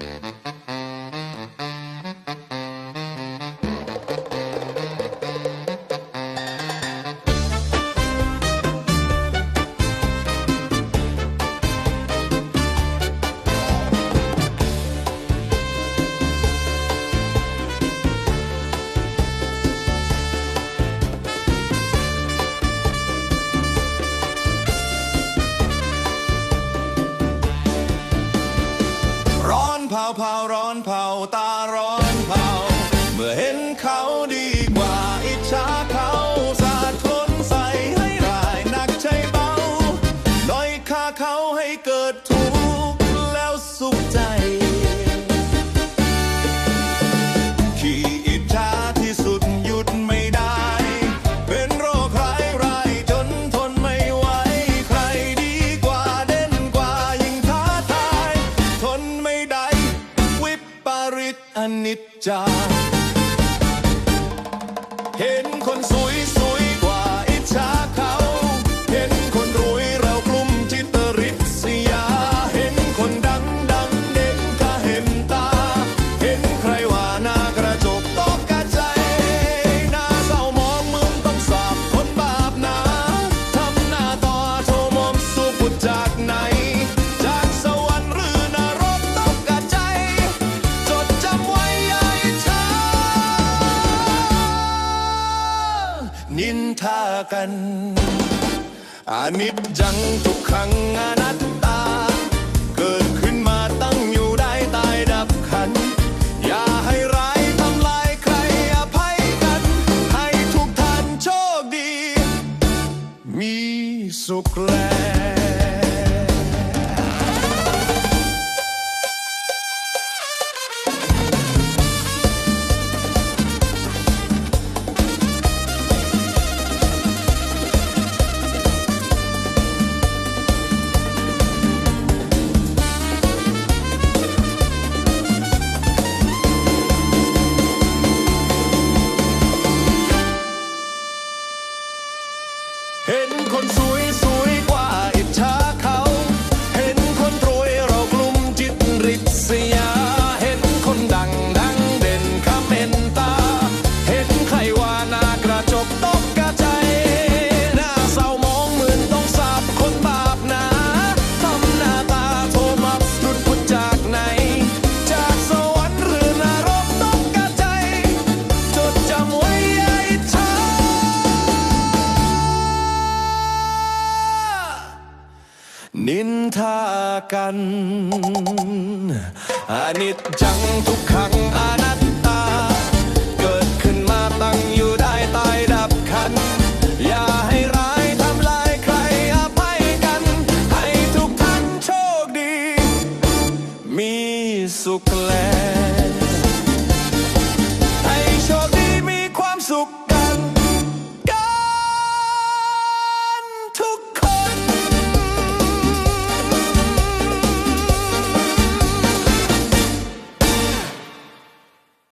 ร้าวเผาเผาร้อนเผาตาร้อนเผาเมื่อเห็นเขาดีกว่าอิจฉาเขาสาดคนใส่ให้รายหนักใจเบาด้อยค่าเขาให้เกิดทุ ริตอนิจจา เห็นคนสวยส กัน อานิจจังทุกครั้งอนัตตา เกิดขึ้นมาตั้งอยู่ได้ตายดับขัน อย่าให้ร้ายทำลายใครอภัยกัน ให้ทุกท่านโชคดี มีสุขแล นินทากันอนิจจังทุกขังอนัตตา เกิดขึ้นมาตั้งอยู่ได้ตายดับขัน อย่าให้ร้ายทำลายใครอภัยกัน ให้ทุกท่านโชคดี มีสุขแล